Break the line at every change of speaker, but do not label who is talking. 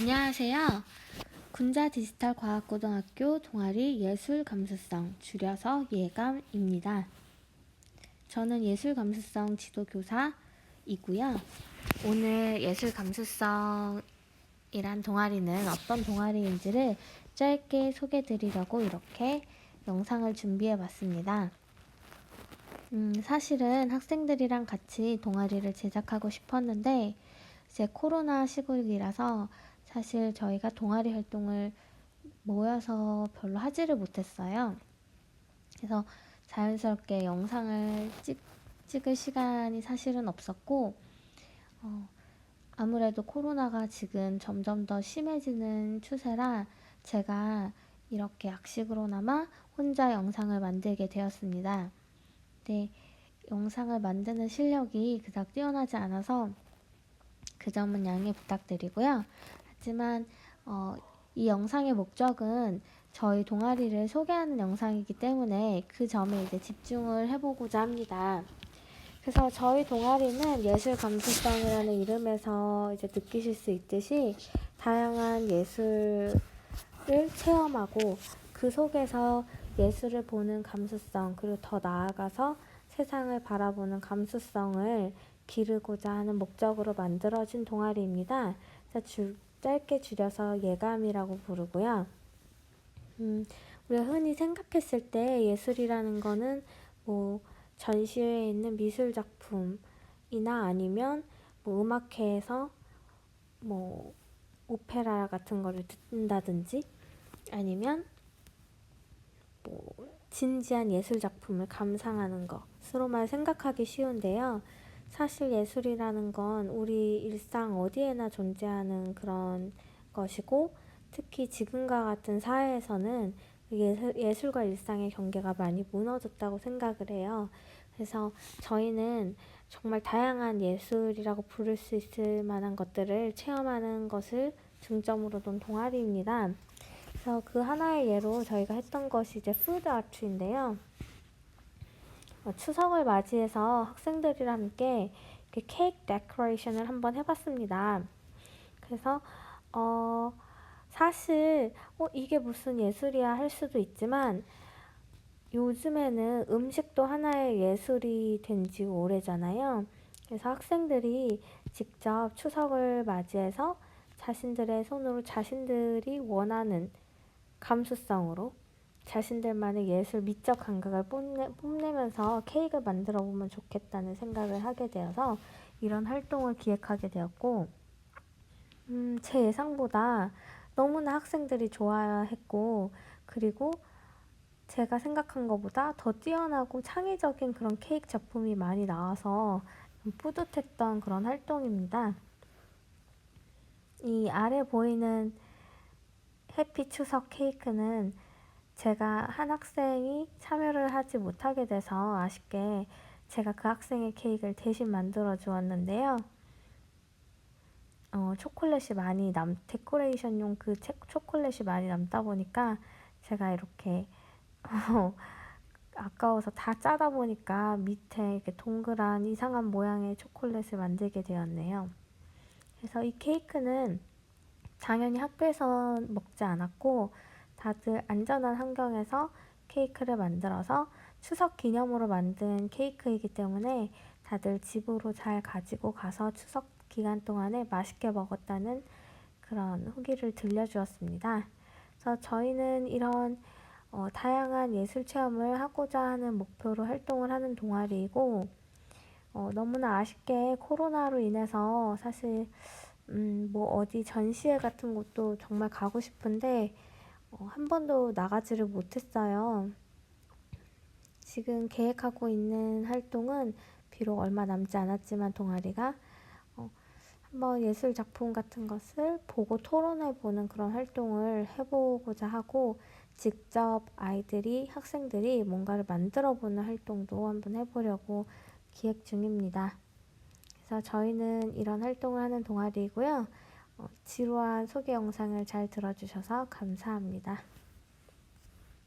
안녕하세요. 군자 디지털 과학고등학교 동아리 예술 감수성 줄여서 예감입니다. 저는 예술 감수성 지도 교사이고요. 오늘 예술 감수성이란 동아리는 어떤 동아리인지를 짧게 소개해 드리려고 이렇게 영상을 준비해 봤습니다. 음, 사실은 학생들이랑 같이 동아리를 제작하고 싶었는데 이제 코로나 시국이라서 사실 저희가 동아리 활동을 모여서 별로 하지를 못했어요. 그래서 자연스럽게 영상을 찍, 찍을 시간이 사실은 없었고, 어, 아무래도 코로나가 지금 점점 더 심해지는 추세라 제가 이렇게 약식으로나마 혼자 영상을 만들게 되었습니다. 네, 영상을 만드는 실력이 그닥 뛰어나지 않아서 그 점은 양해 부탁드리고요. 하지만 어, 이 영상의 목적은 저희 동아리를 소개하는 영상이기 때문에 그 점에 이제 집중을 해보고자 합니다. 그래서 저희 동아리는 예술 감수성이라는 이름에서 이제 느끼실 수 있듯이 다양한 예술을 체험하고 그 속에서 예술을 보는 감수성 그리고 더 나아가서 세상을 바라보는 감수성을 기르고자 하는 목적으로 만들어진 동아리입니다. 줄, 짧게 줄여서 예감이라고 부르고요. 음, 우리가 흔히 생각했을 때 예술이라는 거는 뭐 전시회에 있는 미술 작품이나 아니면 뭐 음악회에서 뭐 오페라 같은 거를 듣는다든지 아니면 뭐 진지한 예술 작품을 감상하는 것으로만 생각하기 쉬운데요. 사실 예술이라는 건 우리 일상 어디에나 존재하는 그런 것이고 특히 지금과 같은 사회에서는 예술, 예술 과 일상의 경계가 많이 무너졌다고 생각을 해요. 그래서 저희는 정말 다양한 예술이라고 부를 수 있을 만한 것들을 체험하는 것을 중점으로 둔 동아리입니다. 그래서 그 하나의 예로 저희가 했던 것이 이제 푸드 아트인데요. 어, 추석을 맞이해서 학생들이랑 함께 케이크 데코레이션을 한번 해봤습니다. 그래서 어 사실 어 이게 무슨 예술이야 할 수도 있지만 요즘에는 음식도 하나의 예술이 된 지 오래잖아요. 그래서 학생들이 직접 추석을 맞이해서 자신들의 손으로 자신들이 원하는 감수성으로 자신들만의 예술 미적 감각을 뽐내, 뽐내면서 케이크를 만들어 보면 좋겠다는 생각을 하게 되어서 이런 활동을 기획하게 되었고, 음, 제 예상보다 너무나 학생들이 좋아했고, 그리고 제가 생각한 것보다 더 뛰어나고 창의적인 그런 케이크 작품이 많이 나와서 뿌듯했던 그런 활동입니다. 이 아래 보이는 해피 추석 케이크는 제가 한 학생이 참여를 하지 못하게 돼서 아쉽게 제가 그 학생의 케이크를 대신 만들어 주었는데요. 어, 초콜릿이 많이 남, 데코레이션용 그 초콜릿이 많이 남다 보니까 제가 이렇게 어, 아까워서 다 짜다 보니까 밑에 이렇게 동그란 이상한 모양의 초콜릿을 만들게 되었네요. 그래서 이 케이크는 당연히 학교에서 먹지 않았고 다들 안전한 환경에서 케이크를 만들어서 추석 기념으로 만든 케이크이기 때문에 다들 집으로 잘 가지고 가서 추석 기간 동안에 맛있게 먹었다는 그런 후기를 들려주었습니다. 그래서 저희는 이런 어, 다양한 예술 체험을 하고자 하는 목표로 활동을 하는 동아리이고 어, 너무나 아쉽게 코로나로 인해서 사실 음, 뭐 어디 전시회 같은 곳도 정말 가고 싶은데 어, 한 번도 나가지를 못했어요. 지금 계획하고 있는 활동은 비록 얼마 남지 않았지만 동아리가 어, 한번 예술 작품 같은 것을 보고 토론해 보는 그런 활동을 해보고자 하고 직접 아이들이 학생들이 뭔가를 만들어 보는 활동도 한번 해보려고 기획 중입니다. 그래서 저희는 이런 활동을 하는 동아리이고요. 어, 지루한 소개 영상을 잘 들어주셔서 감사합니다.